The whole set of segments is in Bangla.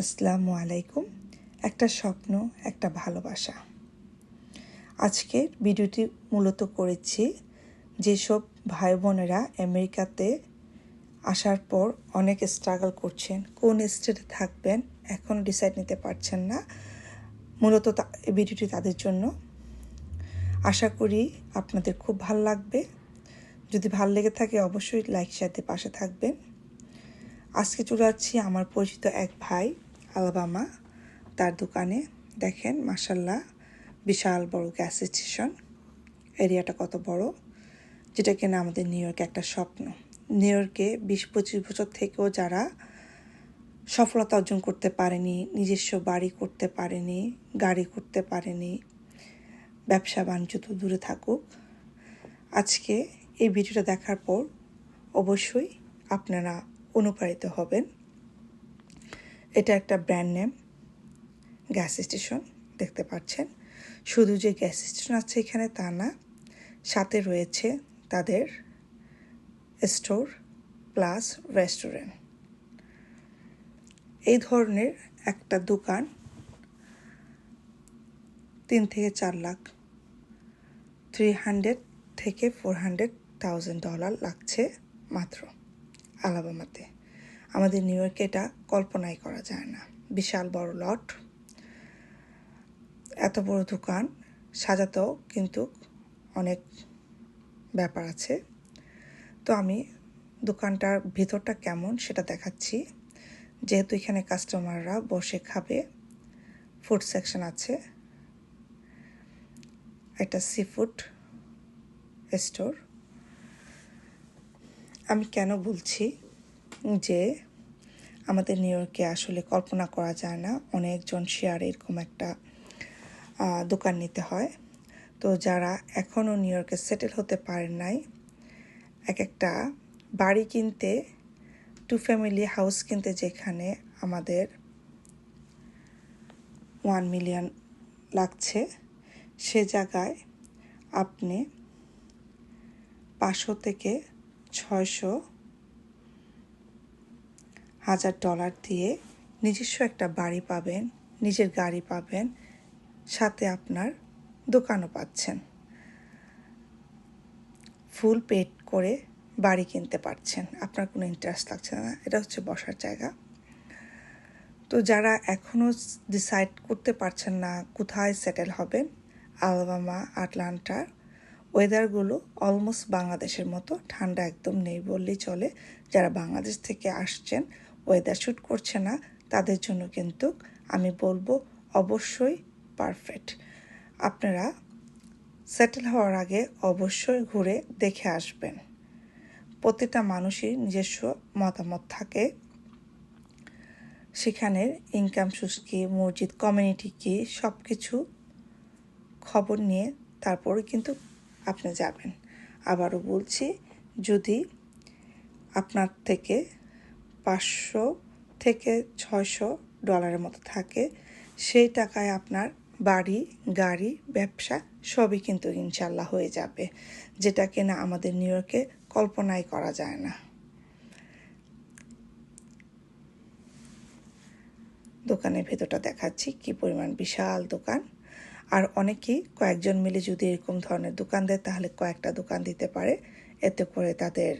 আসসালামু আলাইকুম। একটা স্বপ্ন, একটা ভালোবাসা। আজকের ভিডিওটি মূলত করেছি যেসব ভাই বোনেরা আমেরিকাতে আসার পর অনেক স্ট্রাগল করছেন, কোন স্টেটে থাকবেন, এখন ডিসাইড নিতে পারছেন না। মূলত ভিডিওটি তাদের জন্য। আশা করি আপনাদের খুব ভালো লাগবে। যদি ভালো লেগে থাকে অবশ্যই লাইক সাথে পাশে থাকবেন। আজকে চলে যাচ্ছি আমার পরিচিত এক ভাই। আলাবামা তার দোকানে দেখেন মাসাল্লাহ বিশাল বড় গ্যাস স্টেশন। এরিয়াটা কত বড়? যেটা কিনা আমাদের নিউ ইয়র্কে একটা স্বপ্ন। নিউ ইয়র্কে বিশ, পঁচিশ বছর থেকেও যারা সফলতা অর্জন করতে পারেনি, নিজস্ব বাড়ি করতে পারেনি, গাড়ি করতে পারেনি, ব্যবসা বাণিজ্য তো দূরে থাকুক। আজকে এই ভিডিওটা দেখার পর অবশ্যই আপনারা অনুপ্রাণিত হবেন। এটা একটা ব্র্যান্ড নেম গ্যাস স্টেশন দেখতে পাচ্ছেন। শুধু যে গ্যাস স্টেশন আছে এখানে তা না, সাথে রয়েছে তাদের স্টোর প্লাস রেস্টুরেন্ট এই ধরনের একটা দোকান তিন থেকে চার লাখ থ্রি হান্ড্রেড থেকে ফোর হান্ড্রেড থাউজেন্ড ডলার লাগছে মাত্র আলাবামাতে। আমাদের নিউ ইয়র্কে এটা কল্পনাই করা যায় না। বিশাল বড় লট, এত বড় দোকান সাজাতেও কিন্তু অনেক ব্যাপার আছে। তো আমি দোকানটার ভিতরটা কেমন সেটা দেখাচ্ছি। যেহেতু এখানে কাস্টমাররা বসে খাবে ফুড সেকশন আছে, একটা সি ফুড স্টোর আমি কেন বলছি? যে আমাদের নিউ ইয়র্কে আসলে কল্পনা করা যায় না। অনেকজন শেয়ার এরকম একটা দোকান নিতে হয়। তো যারা এখনও নিউ ইয়র্কে সেটেল হতে পারেন নাই, এক একটা বাড়ি কিনতে টু ফ্যামিলি হাউস কিনতে যেখানে আমাদের ওয়ান মিলিয়ন লাগছে, সে জায়গায় আপনি পাঁচশো থেকে ছয়শো হাজার ডলার দিয়ে নিজস্ব একটা বাড়ি পাবেন, নিজের গাড়ি পাবেন, সাথে আপনার দোকানও পাচ্ছেন। ফুল পেড করে বাড়ি কিনতে পারছেন, আপনার কোনো ইন্টারেস্ট লাগছে না, এটা হচ্ছে বসার জায়গা। তো যারা এখনও ডিসাইড করতে পারছেন না কোথায় সেটেল হবেন, আলবামা, আটলান্টার ওয়েদারগুলো অলমোস্ট বাংলাদেশের মতো ঠান্ডা একদম নেই বললেই চলে। যারা বাংলাদেশ থেকে আসছেন ওয়েদার শ্যুট করছে না, তাদের জন্য কিন্তু আমি বলব অবশ্যই পারফেক্ট আপনারা সেটেল হওয়ার আগে অবশ্যই ঘুরে দেখে আসবেন। প্রতিটা মানুষই নিজস্ব মতামত থাকে। সেখানের ইনকাম সোর্স কী, মসজিদ কমিউনিটি কী সব কিছু খবর নিয়ে তারপরে কিন্তু আপনি যাবেন। আবারও বলছি, যদি আপনার থেকে পাঁচশো থেকে ছয়শো ডলারের মতো থাকে। সেই টাকায় আপনার বাড়ি, গাড়ি, ব্যবসা সবই কিন্তু ইনশাল্লাহ হয়ে যাবে, যেটা কিনা আমাদের নিউ ইয়র্কে কল্পনাই করা যায় না। দোকানের ভেতরটা দেখাচ্ছি, কি পরিমাণ বিশাল দোকান। আর অনেকেই কয়েকজন মিলে যদি এরকম ধরনের দোকান দেয়, তাহলে কয়েকটা দোকান দিতে পারে, এতে করে তাদের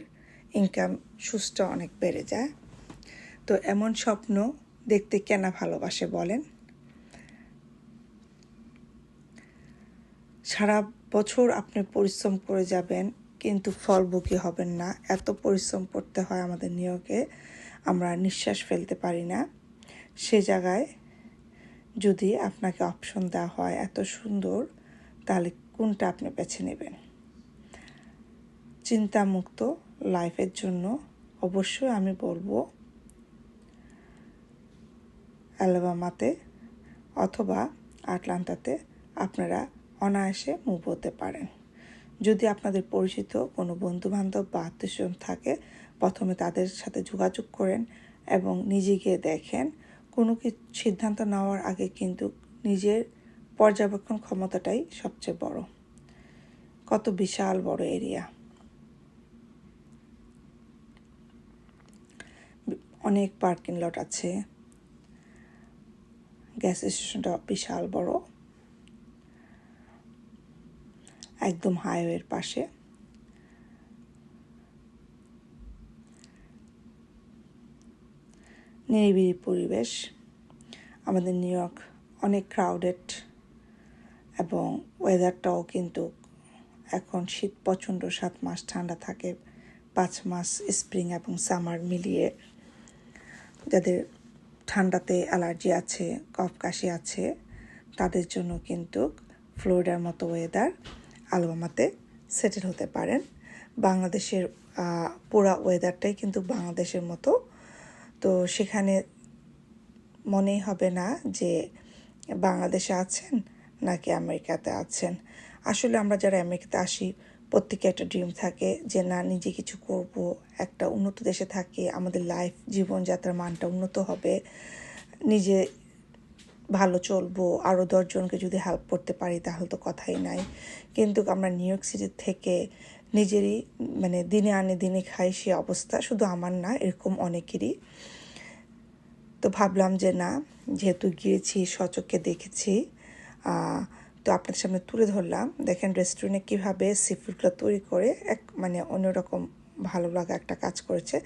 ইনকাম সুস্থ অনেক বেড়ে যায়। তো এমন স্বপ্ন দেখতে কেনা ভালোবাসে বলেন? সারা বছর আপনি পরিশ্রম করে যাবেন, কিন্তু ফলভোগী হবেন না। এত পরিশ্রম করতে হয় আমাদের নিয়োগে, আমরা নিঃশ্বাস ফেলতে পারি না। সে জায়গায় যদি আপনাকে অপশন দেওয়া হয় এত সুন্দর, তাহলে কোনটা আপনি বেছে নেবেন? চিন্তামুক্ত লাইফের জন্য অবশ্যই আমি বলব অ্যালবামাতে অথবা আটলান্টাতে আপনারা অনায়াসে মুভ হতে পারেন। যদি আপনাদের পরিচিত কোনো বন্ধুবান্ধব বা আত্মীয়স্বজন থাকে, প্রথমে তাদের সাথে যোগাযোগ করেন এবং নিজে গিয়ে দেখেন। কোনো কি সিদ্ধান্ত নেওয়ার আগে কিন্তু নিজের পর্যবেক্ষণ ক্ষমতাটাই সবচেয়ে বড়। কত বিশাল বড় এরিয়া। অনেক পার্কিং লট আছে। গ্যাস স্টেশনটা বিশাল বড়। একদম হাইওয়ের পাশে। নিরিবিলি পরিবেশ। আমাদের নিউ ইয়র্ক অনেক ক্রাউডেড এবং ওয়েদারটাও কিন্তু এখন শীত প্রচণ্ড সাত মাস ঠান্ডা থাকে, পাঁচ মাস স্প্রিং এবং সামার মিলিয়ে। যাদের ঠান্ডাতে অ্যালার্জি আছে, কফ কাশি আছে, তাদের জন্য কিন্তু ফ্লোরিডার মতো ওয়েদার আলবামাতে সেটেল হতে পারেন। বাংলাদেশের পুরা ওয়েদারটাই কিন্তু বাংলাদেশের মতো। তো সেখানে মনেই হবে না যে বাংলাদেশে আছেন নাকি আমেরিকাতে আছেন। আসলে আমরা যারা আমেরিকাতে আসি প্রত্যেকে একটা ড্রিম থাকে যে, না, নিজে কিছু করব, একটা উন্নত দেশে থাকি, আমাদের লাইফ জীবনযাত্রার মানটা উন্নত হবে, নিজে ভালো চলবো আরও দশজনকে যদি হেল্প করতে পারি, তাহলে তো কথাই নাই। কিন্তু আমরা নিউ ইয়র্ক সিটি থেকে নিজেরই মানে দিনে আনে দিনে খাই সে অবস্থা শুধু আমার না, এরকম অনেকেরই। তো ভাবলাম যে, না, যেহেতু গিয়েছি সচককে দেখেছি তো আপনাদের সামনে তুলে ধরলাম। দেখেন রেস্টুরেন্টে কীভাবে সিফুডগুলো তৈরি করে এক মানে অন্যরকম ভালো লাগা একটা কাজ করেছে।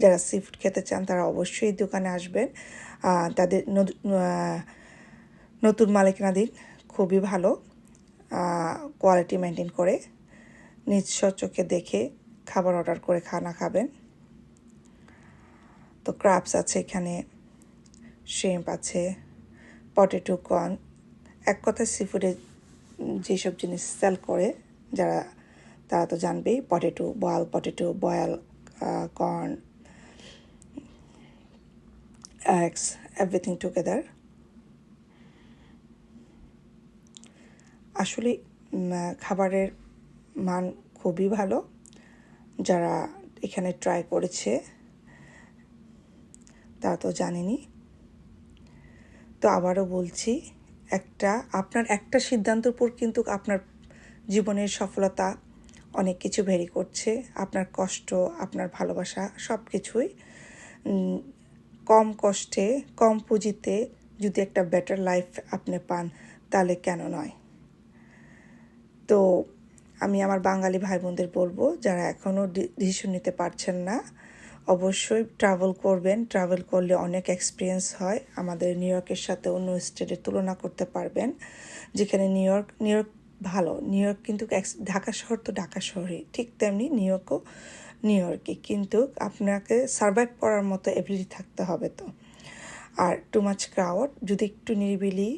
যারা সিফুড খেতে চান তারা অবশ্যই দোকানে আসবেন। তাদের নতুন মালিকানাধীন খুবই ভালো। কোয়ালিটি মেনটেন করে নিজ চোখে দেখে খাবার অর্ডার করে খানা খাবেন। তো ক্রাপস আছে এখানে শ্রেম্প আছে পটেটো কর্ন এক কথায় সিফুডে যেসব জিনিস সেল করে, যারা, তারা তো জানবেই potato boil potato boil corn eggs, everything together. আসলে খাবারের মান খুবই ভালো, যারা এখানে ট্রাই করেছে তা তো জানেনি। তো আবারও বলছি একটা, আপনার একটা সিদ্ধান্তের উপর কিন্তু আপনার জীবনের সফলতা অনেক কিছু ভেরি করছে। আপনার কষ্ট, আপনার ভালোবাসা সব কিছুই কম কষ্টে, কম পুঁজিতে যদি একটা বেটার লাইফ আপনি পান, তাহলে কেন নয়? তো আমি আমার বাঙালি ভাই বোনদের বলব, যারা এখনও ডিসিশন নিতে পারছেন না অবশ্যই ট্রাভেল করবেন। ট্রাভেল করলে অনেক এক্সপিরিয়েন্স হয়। আমাদের নিউ ইয়র্কের সাথে অন্য স্টেটের তুলনা করতে পারবেন। যেখানে নিউ ইয়র্ক নিউ ইয়র্ক ভালো। নিউ ইয়র্ক কিন্তু ঢাকা শহর তো ঢাকা শহরই। ঠিক তেমনি নিউ ইয়র্কও নিউ ইয়র্কে কিন্তু আপনাকে সার্ভাইভ করার মতো এবিলিটি থাকতে হবে তো। আর টু মাচ ক্রাউড যদি একটু নিরিবিলি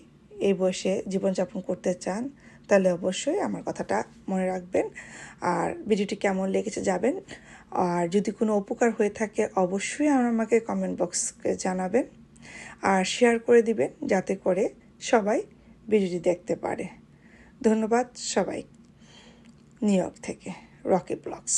এই বয়সে জীবনযাপন করতে চান তাহলে অবশ্যই আমার কথাটা মনে রাখবেন। আর ভিডিওটি কেমন লেগেছে যাবেন আর যদি কোনো উপকার হয়ে থাকে, অবশ্যই আমাকে কমেন্ট বক্সকে জানাবেন। আর শেয়ার করে দিবেন যাতে করে সবাই ভিডিওটি দেখতে পারে। ধন্যবাদ সবাই। নিউ ইয়র্ক থেকে রকি ব্লগস।